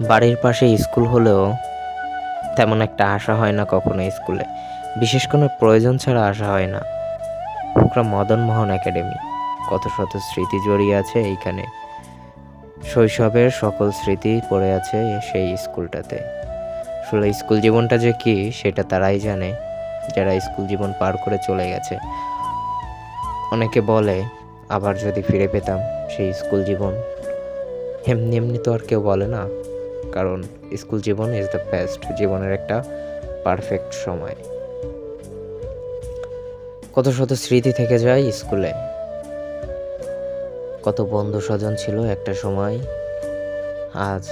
বাড়ির পাশে স্কুল হলেও তেমন একটা আসা হয় না কখনো স্কুলে। বিশেষ কোনো প্রয়োজন ছাড়া আসা হয় না। ফুকরা মদন মোহন একাডেমি। কত শত স্মৃতি জড়িয়ে আছে এইখানে। শৈশবের সকল স্মৃতি পড়ে আছে সেই স্কুলটাতে। আসলে স্কুল জীবনটা যে কি, সেটা তারাই জানে। যারা স্কুল জীবন পার করে চলে গেছে। অনেকে বলে, আবার যদি ফিরে পেতাম সেই স্কুল জীবন। এমনি এমনি তো আর কেউ বলে না। কারণ স্কুল জীবন ইজ দ্য বেস্ট জীবনের একটা পারফেক্ট সময়। কত শত স্মৃতি থেকে যায় স্কুলে। কত বন্ধু স্বজন ছিল একটা সময়। আজ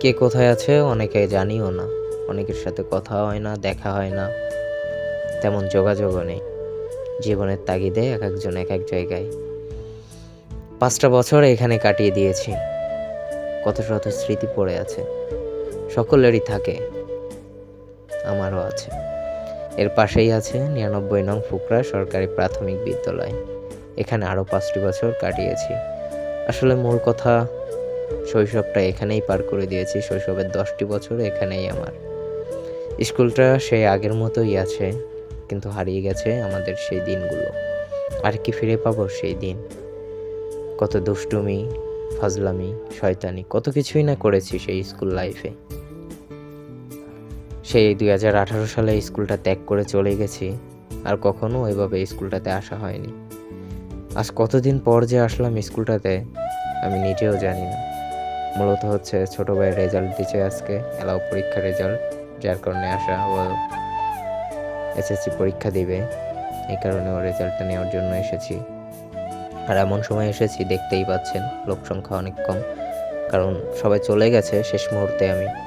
কে কোথায় আছে অনেকে জানিও না। অনেকের সাথে কথা হয় না, দেখা হয় না। তেমন যোগাযোগও নেই। জীবনের তাগিদে এক একজন এক এক জায়গায়। পাঁচটা বছর এখানে কাটিয়ে দিয়েছি। কত শত স্মৃতি পড়ে আছে। সকলেরই থাকে। আমারও আছে। এর পাশেই আছে নিরানব্বই নং ফুকরা সরকারি প্রাথমিক বিদ্যালয়। এখানে আরও পাঁচটি বছর কাটিয়েছি। আসলে মূল কথা, শৈশবটা এখানেই পার করে দিয়েছি। শৈশবের দশটি বছর এখানেই আমার। স্কুলটা সেই আগের মতোই আছে, কিন্তু হারিয়ে গেছে আমাদের সেই দিনগুলো। আর কি ফিরে পাবো সেই দিন? কত দুষ্টুমি ফাজলামি, শয়তানি, কত কিছুই না করেছি সেই স্কুল লাইফে। সেই দুই হাজার আঠারো সালে স্কুলটা ত্যাগ করে চলে গেছি, আর কখনো ওইভাবে স্কুলটাতে আসা হয়নি। আজ কতদিন পর যে আসলাম স্কুলটাতে, আমি নিজেও জানি না। মূলত হচ্ছে ছোটো ভাইয়ের রেজাল্ট দিচ্ছে আজকে এলাও পরীক্ষার রেজাল্ট যার কারণে আসা ও এসএসসি পরীক্ষা দিবে, এই কারণে ও রেজাল্টটা নেওয়ার জন্য এসেছি। আর এমন সময় এসেছি, দেখতেই পাচ্ছেন লোক সংখ্যা অনেক কম। কারণ সবাই চলে গেছে শেষ মুহূর্তে আমি।